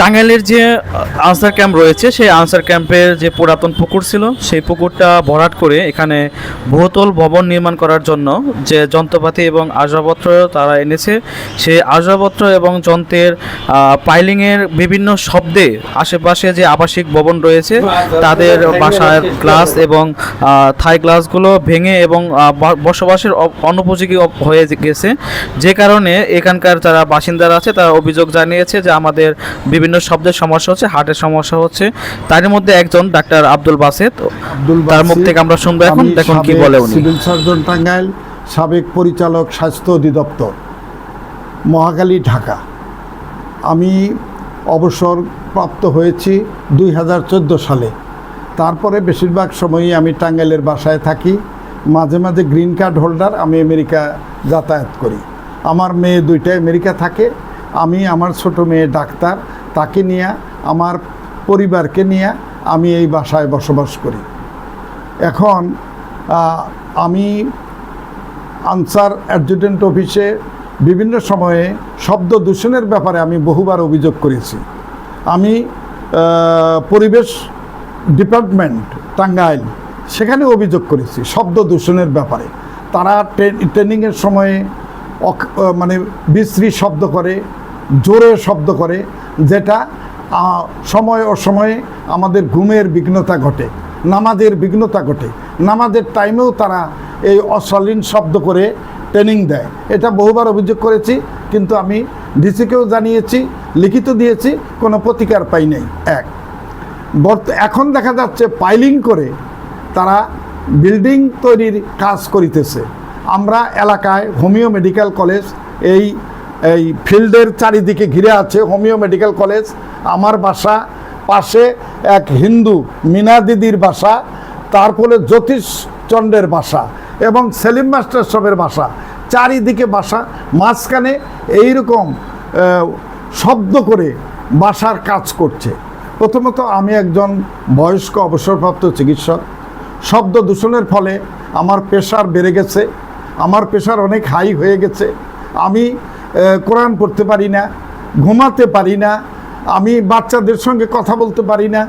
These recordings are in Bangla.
টাঙ্গাইলের যে আনসার ক্যাম্প রয়েছে, সেই আনসার ক্যাম্পের যে পুরাতন পুকুর ছিল, সেই পুকুরটা ভরাট করে এখানে বহুতল ভবন নির্মাণ করার জন্য যে যন্ত্রপাতি এবং আসবাবপত্র তারা এনেছে, সেই আসবাবপত্র এবং যন্ত্রের পাইলিংয়ের বিভিন্ন শব্দে আশেপাশে যে আবাসিক ভবন রয়েছে, তাদের বাসার গ্লাস এবং থাই গ্লাসগুলো ভেঙে এবং বসবাসের অনুপযোগী হয়ে গেছে। যে কারণে এখানকার যারা বাসিন্দারা আছে, তারা অভিযোগ জানিয়েছে যে আমাদের বিভিন্ন শব্দের সমস্যা হচ্ছে হার্টের সমস্যা হচ্ছে। তার মধ্যে একজন ডাক্তার আব্দুল বাসেত আব্দুল তার মুখ থেকে আমরা শুনব এখন দেখুন কি বলে উনি। সিভিল সার্জন টাঙ্গাইল সাবেক পরিচালক স্বাস্থ্য অধিদপ্তর মহাকালী ঢাকা। আমি অবসর প্রাপ্ত হয়েছি দুই হাজার চোদ্দ সালে। তারপরে বেশিরভাগ সময়ই আমি টাঙ্গাইলের বাসায় থাকি। মাঝে মাঝে গ্রিন কার্ড হোল্ডার আমি আমেরিকা যাতায়াত করি। আমার মেয়ে দুইটা আমেরিকা থাকে আমি আমার ছোট মেয়ে ডাক্তার, তাকে নিয়ে, আমার পরিবারকে নিয়ে আমি এই বাসায় বসবাস করি। এখন আমি আনসার অ্যাডজুটেন্ট অফিসে বিভিন্ন সময়ে শব্দ দূষণের ব্যাপারে আমি বহুবার অভিযোগ করেছি। আমি পরিবেশ ডিপার্টমেন্ট, টাঙ্গাইল, সেখানে অভিযোগ করেছি শব্দ দূষণের ব্যাপারে। তারা ট্রেনিংয়ের সময়ে মানে বিশ্রী শব্দ করে জোরে শব্দ করে, যেটা সময় অসময়ে আমাদের ঘুমের বিঘ্নতা ঘটে, নামাজের বিঘ্নতা ঘটে। নামাজের টাইমেও তারা এই অশালীন শব্দ করে ট্রেনিং দেয়। এটা বহুবার অভিযোগ করেছি, কিন্তু আমি ডিসিকেও জানিয়েছি, লিখিত দিয়েছি, কোনো প্রতিকার পাই নাই। এক এখন দেখা যাচ্ছে পাইলিং করে তারা বিল্ডিং তৈরির কাজ করিতেছে। আমরা এলাকায় হোমিও মেডিকেল কলেজ এই এই ফিল্ডের চারিদিকে ঘিরে আছে হোমিও মেডিকেল কলেজ, আমার বাসা, পাশে এক হিন্দু মিনা দিদির বাসা তারপরে জ্যোতিষচন্দ্রের বাসা এবং সেলিম মাস্টার সবের বাসা। চারিদিকে বাসা, মাঝখানে এইরকম শব্দ করে বাসার কাজ করছে। প্রথমত আমি একজন বয়স্ক অবসরপ্রাপ্ত চিকিৎসক। শব্দ দূষণের ফলে আমার প্রেশার বেড়ে গেছে, আমার প্রেশার অনেক হাই হয়ে গেছে। আমি কোরআন পড়তে পারি না, ঘুমাতে পারি না, আমি বাচ্চাদের সঙ্গে কথা বলতে পারি না,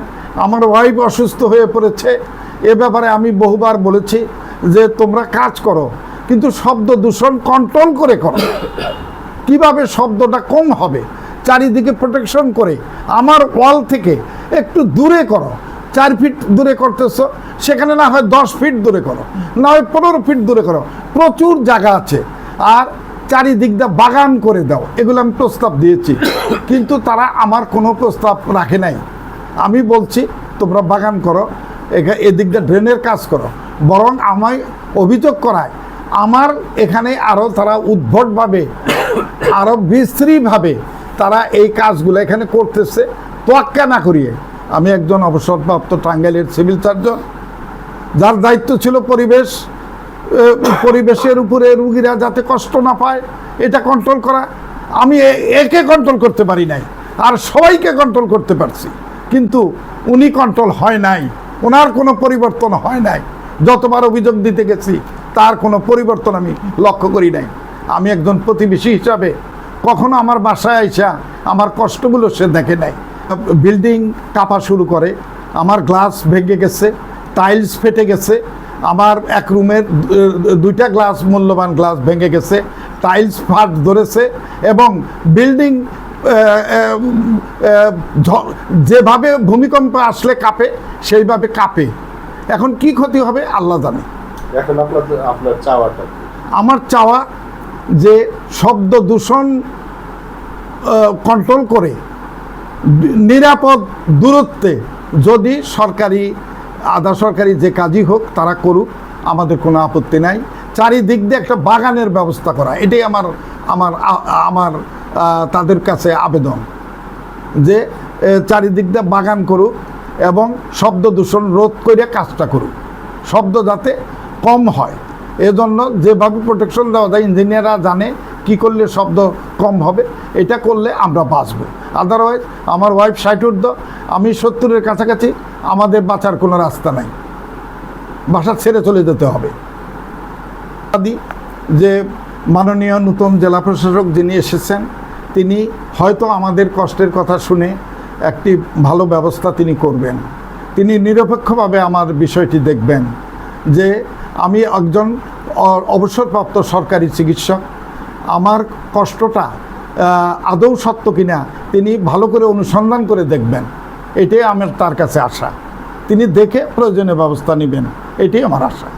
আমার ওয়াইফ অসুস্থ হয়ে পড়েছে, এ ব্যাপারে আমি বহুবার বলেছি যে তোমরা কাজ করো, কিন্তু শব্দ দূষণ কন্ট্রোল করে করো। কীভাবে শব্দটা কম হবে? চারিদিকে প্রোটেকশন করে, আমার ওয়াল থেকে একটু দূরে করো, চার ফিট দূরে করতেছো, সেখানে না হয় দশ ফিট দূরে করো, না হয় পনেরো ফিট দূরে করো, প্রচুর জায়গা আছে। আর চারিদিক দিয়ে বাগান করে দাও। এগুলো আমি প্রস্তাব দিয়েছি। কিন্তু তারা আমার কোনো প্রস্তাব রাখে নাই। আমি বলছি, তোমরা বাগান করো এদিক দিয়ে ড্রেনের কাজ করো। বরং আমায় অভিযোগ করায়, আমার এখানে আরও তারা উদ্ভটভাবে আরও বিশ্রীভাবে তারা এই কাজগুলো এখানে করতেছে, তোয়াক্কা না করিয়ে। আমি একজন অবসরপ্রাপ্ত টাঙ্গাইলের সিভিল সার্জন। যার দায়িত্ব ছিল পরিবেশ পরিবেশের উপরে রুগীরা যাতে কষ্ট না পায়, এটা কন্ট্রোল করা। আমি একে কন্ট্রোল করতে পারি নাই, আর সবাইকে কন্ট্রোল করতে পারছি। কিন্তু উনি কন্ট্রোল হয় নাই, ওনার কোনো পরিবর্তন হয় নাই। যতবার অভিযোগ দিতে গেছি, তার কোনো পরিবর্তন আমি লক্ষ্য করি নাই। আমি একজন প্রতিবেশী হিসাবে কখনো আমার বাসায় আইসা আমার কষ্টগুলো সে দেখে নাই। বিল্ডিং কাঁপা শুরু করে, আমার গ্লাস ভেঙে গেছে, টাইলস ফেটে গেছে আমার এক রুমের দুইটা গ্লাস মূল্যবান গ্লাস ভেঙে গেছে টাইলস ফাট ধরেছে এবং বিল্ডিং যেভাবে ভূমিকম্প আসলে কাঁপে সেইভাবে কাঁপে। এখন কি ক্ষতি হবে? আল্লাহ জানে। এখন আপনার আপনার চাওয়াটা আমার চাওয়া যে শব্দ দূষণ কন্ট্রোল করে নিরাপদ দূরত্বে যদি সরকারি আধা সরকারি যে কাজই হোক, তারা করুক, আমাদের কোনো আপত্তি নাই। চারিদিক দিয়ে একটা বাগানের ব্যবস্থা করা, এটাই আমার আমার আমার তাদের কাছে আবেদন। যে চারিদিক দিয়ে বাগান করুক এবং শব্দ দূষণ রোধ করে কাজটা করুক। শব্দ যাতে কম হয়। এজন্য যেভাবে প্রোটেকশন দেওয়া যায়, ইঞ্জিনিয়াররা জানে কি করলে শব্দ কম হবে, এটা করলে আমরা বাঁচব। আদারওয়াইজ আমার ওয়াইফ ষাট ঊর্ধ্ব, আমি সত্তরের কাছাকাছি, আমাদের বাঁচার কোনো রাস্তা নাই। বাসা ছেড়ে চলে যেতে হবে। আদি, যে মাননীয় নূতন জেলা প্রশাসক যিনি এসেছেন, তিনি হয়তো আমাদের কষ্টের কথা শুনে একটি ভালো ব্যবস্থা তিনি করবেন। তিনি নিরপেক্ষভাবে আমার বিষয়টি দেখবেন যে আমি একজন অবসরপ্রাপ্ত সরকারি চিকিৎসক। আমার কষ্টটা আদৌ সত্য কিনা, তিনি ভালো করে অনুসন্ধান করে দেখবেন। এটাই আমার তার কাছে আশা। তিনি দেখে প্রয়োজনীয় ব্যবস্থা নেবেন। এটাই আমার আশা।